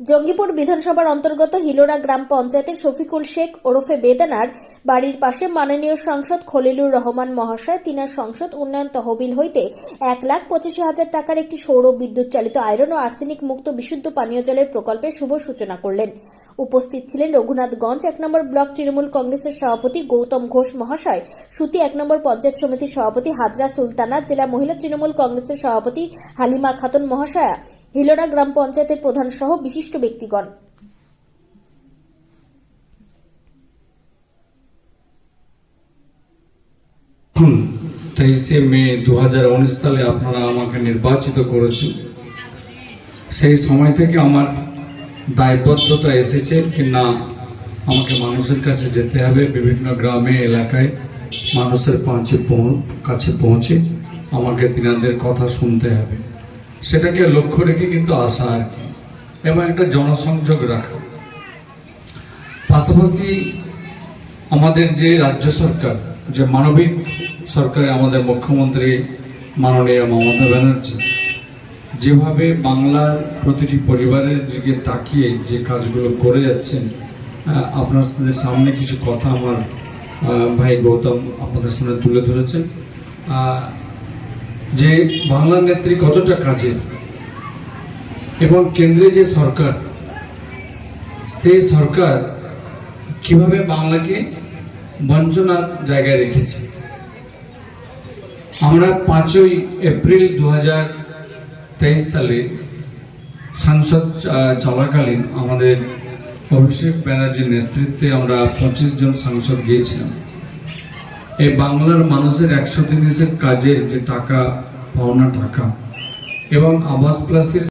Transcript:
জঙ্গিপুর বিধানসভার অন্তর্গত হিলোরা গ্রাম পঞ্চায়েতের শফিকুল শেখ ওরফে বেদানার বাড়ির পাশে মাননীয় সাংসদ খলিলুর রহমান মহাশয়, তিনার সংসদ উন্নয়ন তহবিল হইতে এক লাখ পঁচাশি হাজার টাকার একটি সৌর বিদ্যুৎ চালিত আয়রন ও আর্সেনিক মুক্ত বিশুদ্ধ পানীয় জলের প্রকল্পের শুভ সূচনা করলেন। উপস্থিত ছিলেন রঘুনাথগঞ্জ, এক নম্বর ব্লক তৃণমূল কংগ্রেসের সভাপতি গৌতম ঘোষ মহাশয়, সুতি এক নম্বর পঞ্চায়েত সমিতির সভাপতি হাজরা সুলতানা, জেলা মহিলা তৃণমূল কংগ্রেসের সভাপতি হালিমা খাতুন মহাশয়া হিলোরা গ্রাম পঞ্চায়েতের প্রধান সহ বিশিষ্ট ব্যক্তিগণ। তেইশে মে দুহাজার উনিশ সালে আপনারা আমাকে নির্বাচিত করেছেন। সেই সময় থেকে আমার দায়বদ্ধতা এসেছে কি না, আমাকে মানুষের কাছে যেতে হবে। বিভিন্ন গ্রামে, এলাকায় মানুষের পাঁচে কাছে পৌঁছে আমাকে তিনাদের কথা শুনতে হবে। সেটাকে লক্ষ্য রেখে কিন্তু আসা আর কি। এবং একটা জনসংযোগ রাখা। পাশাপাশি আমাদের যে রাজ্য সরকার যে মানবিক সরকারে আমাদের মুখ্যমন্ত্রী মাননীয় মমতা ব্যানার্জি যেভাবে বাংলার প্রতিটি পরিবারের দিকে তাকিয়ে যে কাজগুলো করে যাচ্ছেন আহ, আপনাদের সামনে কিছু কথা আমার ভাই গৌতম আপনাদের সামনে তুলে ধরেছেন। যে বাংলার নেত্রী কতটা কাজে এবং কেন্দ্রে যে সরকার, সেই সরকার কীভাবে বাংলাকে বঞ্চনার জায়গায় রেখেছে? আমরা পাঁচই এপ্রিল দু সালে সংসদ চলাকালীন আমাদের অভিষেক ব্যানার্জির নেতৃত্বে আমরা পঁচিশ জন সাংসদ গিয়েছিলাম। এই বাংলার মানুষের একশো দিনের কাজের যে টাকা পাওনা টাকা এবং আবাস প্লাসের